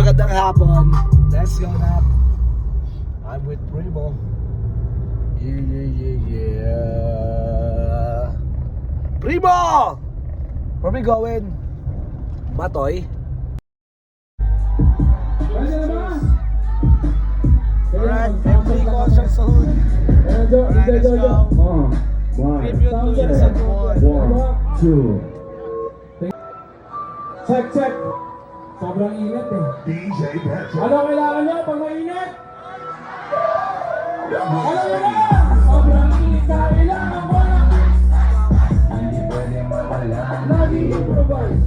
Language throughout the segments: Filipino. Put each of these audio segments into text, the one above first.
magandang hapon. Let's go na. I'm with Primo. Yeah, yeah, yeah, yeah. Primo! Where we going? Matoy? Alright, every concert soon. Alright, let's go. One, two. Check, check. DJ Patrick. Ano kailangan nyo pag mainit? Ano yun na? Sobrang init ka. Kailangan na. Hindi pwede mawala. Lagi improvise.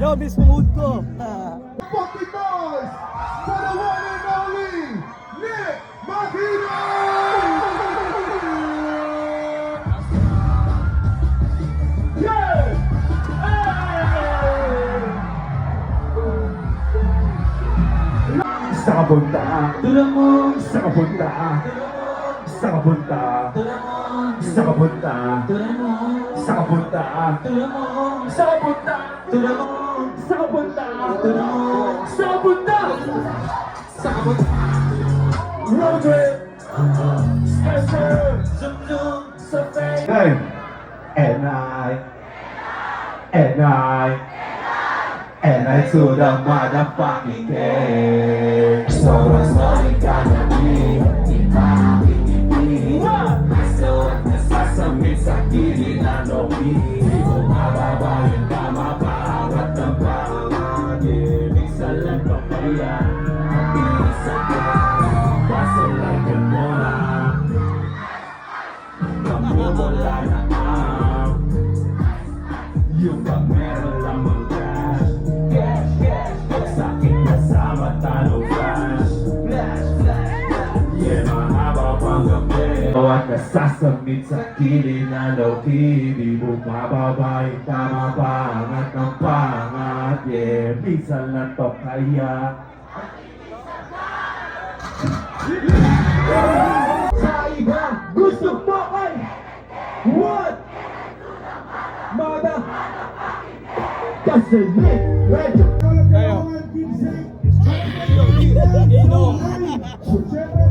Yo, miss mo mood ko. Tulong mo. sa kabunta, sa kabunta, sa mo. sa mo. sa mo. sa mo. sa kabunta, Sa kabot. road trip, Spencer, Zoom zoom. Hey, and I, and I, and I to the motherfucking game. Sobrang sorry ka na ni, di makikipili. Suot na sasamit sa gilid na lobi. Kung nasasamit sa kilid na low-key Di bumababa yung tama pangat ng pangat Yeah, minsan lang to kaya Sa iba, gusto mo ay What? Mada Kasi lit, medyo Kayo. Yeah,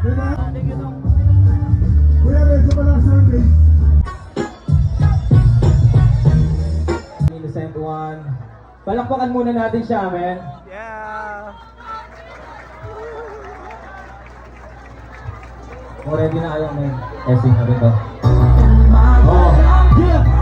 Innocent one. Palakpakan muna natin siya, men. Yeah. Kung ready na kayo, men. Eh, sing natin to. Oh. Yeah!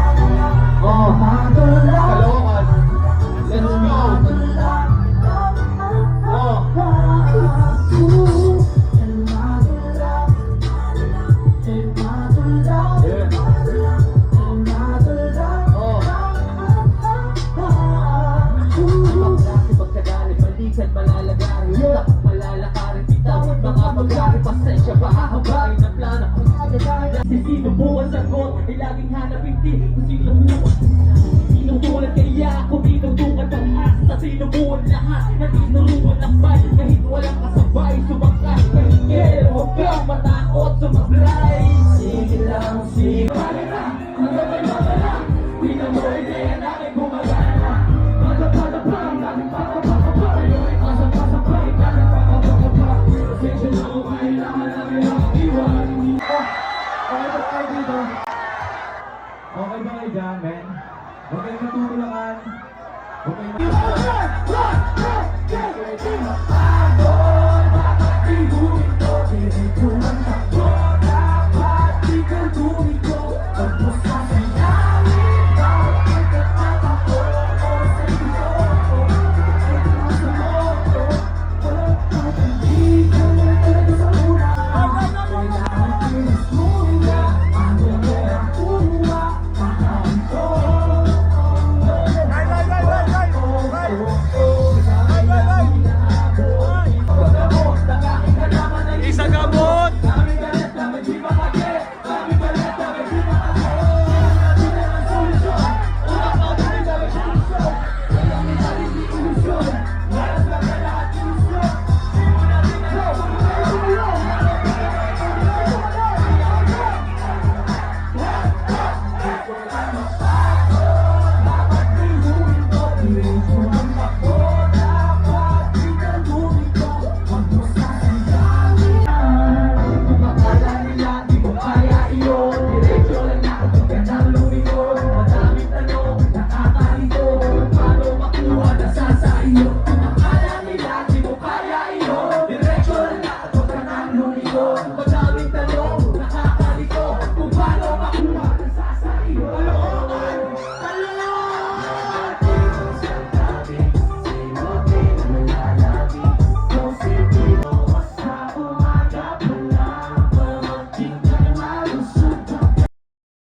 Pasensya ba hahabain ang plano kung agad Si sino po ang sagot, ay laging hanapin di Kung sino mo Tinutulan kaya ako tinutukan ng asa Tinubuan lahat na tinuruan ng bay Kahit walang kasabay, sumakay Kahingin, huwag kang matakot sumablay Sige lang, sige Palala, hanggang may mawala Di na mo dito? Okay ba kayo dyan, men? Huwag kayong matutulakan. Huwag kayong Bakit